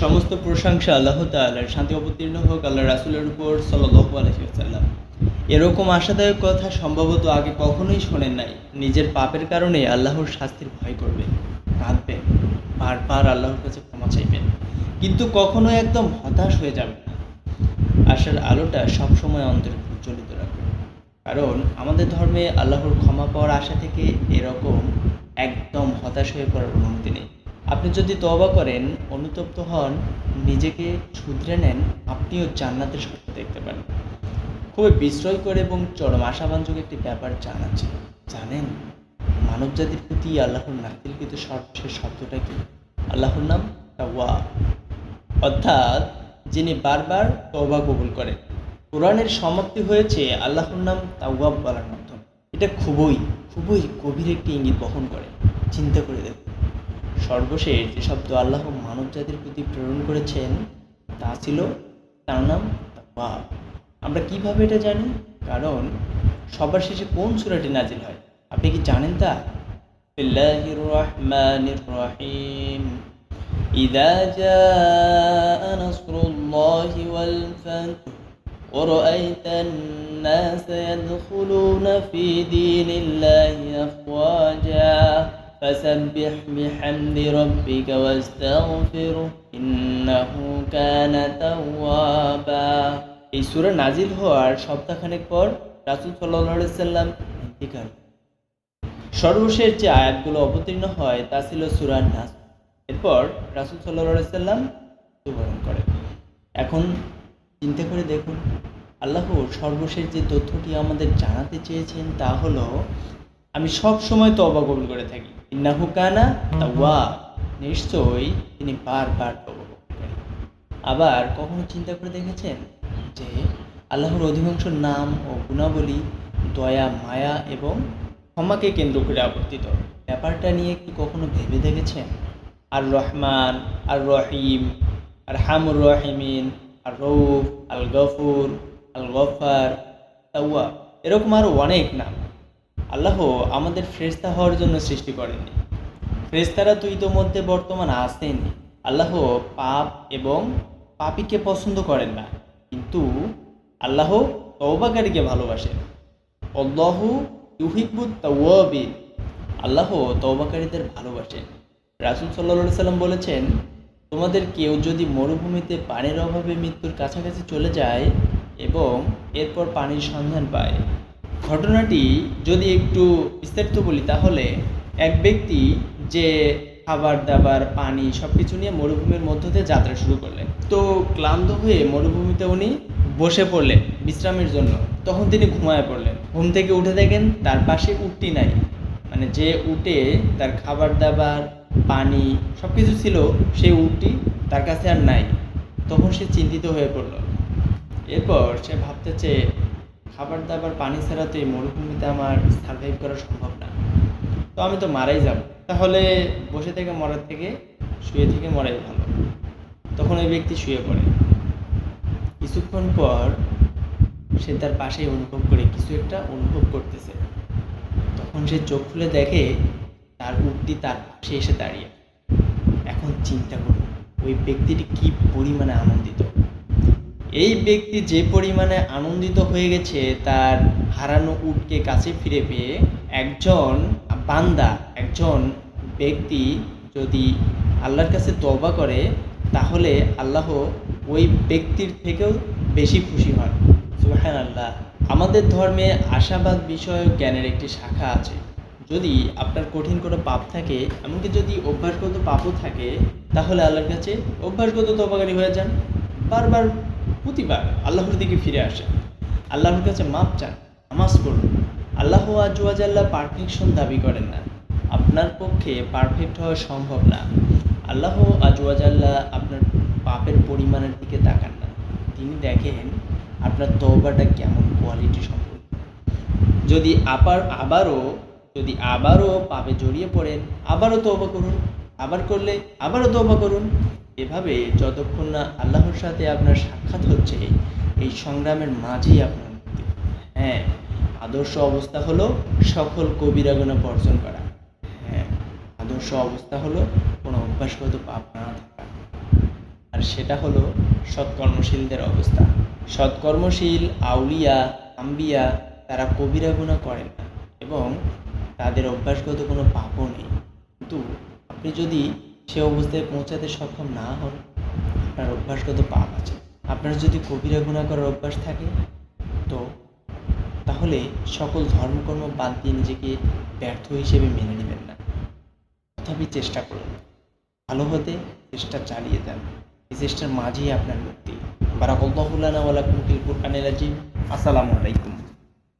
সমস্ত প্রশংসা আল্লাহ তাআলার শান্তি অবতীর্ণ হোক আল্লাহ রাসুলের উপর সাল্লাহ আলহিউসাল্লাম এরকম আশাদায়ক কথা সম্ভবত আগে কখনোই শোনেন নাই। নিজের পাপের কারণে আল্লাহর শাস্তির ভয় করবেন, কাঁদবেন, বারবার আল্লাহর কাছে ক্ষমা চাইবেন। কিন্তু কখনো একদম হতাশ হয়ে যাবেন না। আশার আলোটা সবসময় অন্তরে প্রজ্বলিত রাখবেন কারণ আমাদের ধর্মে আল্লাহর ক্ষমা পাওয়ার আশা থেকে এরকম একদম হতাশ হয়ে পড়ার অনুমতি নেই। আপনি যদি তওবা করেন, অনুতপ্ত হন, নিজেকে শুধরে নেন, আপনিও জান্নাতের স্বপ্ন দেখতে পারেন। খুবই বিস্ময়কর এবং চরম আশাবাঞ্জক একটি ব্যাপার জানাচ্ছে জানেন মানব জাতির প্রতি আল্লাহর নাতিলকৃত সর্বশেষ শব্দটা কি? আল্লাহর নাম তাওয়া অর্থাৎ, যিনি বারবার তওবা কবুল করেন। কোরআনের সমাপ্তি হয়েছে আল্লাহর নাম তাওয়াব বলার মাধ্যমে। এটা খুবই খুবই গভীর একটি ইঙ্গিত বহন করে। চিন্তা করে দেখুন। সর্বশেষ যে শব্দ আল্লাহ মানব জাতির প্রতি প্রেরণ করেছেন তা ছিল তার নাম তাওয়াব আমরা কিভাবে এটা জানি কারণ সবার শেষে কোন সূরাটি নাজিল হয় আপনি কি জানেন তা বিল্লাহির রহমানির রহিম إذا جاء نصر الله والفتح ورأيت الناس يدخلون في دين الله أفواجا فسبح بحمد ربك واستغفره إنه كان توابا এই সুরা নাজিল হওয়ার সপ্তাহখানেক পর রাসুল সাল্লাহ সাল্লাম ইন্তিকাল সর্বশেষ যে আয়াতগুলো অবতীর্ণ হয় তা ছিল সুরার নাস এরপর রাসুল সাল্লাহ সাল্লাম মৃত্যুবরণ করেন এখন চিন্তা করে দেখুন আল্লাহ সর্বশেষ যে তথ্যটি আমাদের জানাতে চেয়েছেন তা হলো আমি সব সময় তবা কবুল করে থাকি ইন্নাহু কানা তাওয়া নিশ্চয়ই তিনি বারবার তবা করেন। আবার কখনো চিন্তা করে দেখেছেন যে আল্লাহর অধিকাংশ নাম ও গুণাবলী দয়া, মায়া এবং ক্ষমাকে কেন্দ্র করে আবর্তিত। ব্যাপারটা নিয়ে কি কখনো ভেবে দেখেছেন? আর রহমান আর রহিম আর হামুর রহিমিন আর রৌফ আল গফুর আল গফার তাওয়া এরকম আরও অনেক নাম। আল্লাহ আমাদের ফ্রেস্তা হওয়ার জন্য সৃষ্টি করেননি। ফ্রেস্তারা তো ইতোমধ্যে বর্তমান আসেন আল্লাহ পাপ এবং পাপিকে পছন্দ করেন না। কিন্তু আল্লাহ তওবাকারীকে ভালোবাসেন। অল্লাহ ইউহিব্বুত তাওয়াবিন আল্লাহ তওবাকারীদের ভালোবাসেন। রাসুল সাল্লা সাল্লাম বলেছেন, তোমাদের কেউ যদি মরুভূমিতে পানির অভাবে মৃত্যুর কাছাকাছি চলে যায় এবং এরপর পানির সন্ধান পায় ঘটনাটি যদি একটু বিস্তারিত বলি, তাহলে এক ব্যক্তি যে খাবার, দাবার, পানি সব কিছু নিয়ে মরুভূমির মধ্য দিয়ে যাত্রা শুরু করলেন। তো ক্লান্ত হয়ে মরুভূমিতে উনি বসে পড়লেন বিশ্রামের জন্য। তখন তিনি ঘুমায় পড়লেন। ঘুম থেকে উঠে দেখেন তার পাশে উটটি নাই। মানে যে উটে তার খাবার, দাবার, পানি সব কিছু ছিল, সেই উটটি তার কাছে আর নাই। তখন সে চিন্তিত হয়ে পড়ল। এরপর সে ভাবতেছে খাবার দাবার পানি ছাড়া তো এই মরুভূমিতে আমার সার্ভাইভ করা সম্ভব না। তো আমি তো মারাই যাব। তাহলে বসে থেকে মরার থেকে শুয়ে থেকে মরাই ভালো। তখন ওই ব্যক্তি শুয়ে পড়ে। কিছুক্ষণ পর সে তার পাশেই অনুভব করে, কিছু একটা অনুভব করতেছে। তখন সে চোখ খুলে দেখে তার উটটি তার পাশে এসে দাঁড়িয়ে। এখন চিন্তা করুন, ওই ব্যক্তিটি কি পরিমাণে আনন্দিত? এই ব্যক্তি যে পরিমাণে আনন্দিত হয়ে গেছে, তার হারানো উটকে কাছে ফিরে পেয়ে একজন বান্দা, একজন ব্যক্তি যদি আল্লাহর কাছে তবা করে, তাহলে আল্লাহ ওই ব্যক্তির থেকেও বেশি খুশি হন। সুহান আল্লাহ আমাদের ধর্মে আশাবাদ বিষয়ক জ্ঞানের একটি শাখা আছে। যদি আপনার কঠিন কোনো পাপ থাকে, এমনকি যদি অভ্যাসগত পাপও থাকে, তাহলে আল্লাহর কাছে অভ্যাসগত তবাকারী হয়ে যান। বারবার প্রতিবার আল্লাহর দিকে ফিরে আসেন আল্লাহর কাছে মাপ চান, নামাজ পড়ুন। আল্লাহ আজওয়াজাল্লাহ পারফেকশন দাবি করেন না। আপনার পক্ষে পারফেক্ট হওয়া সম্ভব না। আল্লাহ আজওয়াজাল্লাহ আপনার পাপের পরিমাণের দিকে তাকান না। তিনি দেখেন আপনার তওবাটা কেমন কোয়ালিটি সম্পর্ক যদি আবার আবারও, যদি আবারও পাপে জড়িয়ে পড়েন, আবারও তওবা করুন। আবার করলে আবারও তওবা করুন। এভাবে যতক্ষণ না আল্লাহর সাথে আপনার সাক্ষাৎ হচ্ছে, এই সংগ্রামের মাঝেই আপনার হ্যাঁ আদর্শ অবস্থা হলো সকল কবিরাগুনা বর্জন করা। হ্যাঁ আদর্শ অবস্থা হলো কোনো অভ্যাসগত পাপ না থাকা। আর সেটা হলো সৎকর্মশীলদের অবস্থা। সৎকর্মশীল আউলিয়া, আম্বিয়া, তারা কবিরা গুণা করেন না এবং তাদের অভ্যাসগত কোনো পাপও নেই। কিন্তু আপনি যদি সে অবস্থায় পৌঁছাতে সক্ষম না হন, আপনার অভ্যাসগত পাপ আছে। আপনার যদি কবিরা গুণা করার অভ্যাস থাকে, তো তাহলে সকল ধর্মকর্ম বাদ দিয়ে নিজেকে ব্যর্থ হিসেবে মেনে নেবেন না। তথাপি চেষ্টা করুন। ভালো হতে চেষ্টা চালিয়ে যান। এই চেষ্টার মাঝেই আপনার মুক্তি। বারাকাল্লাহু লানা ওয়া লাকুম ফিল আজিম আসসালামু আলাইকুম।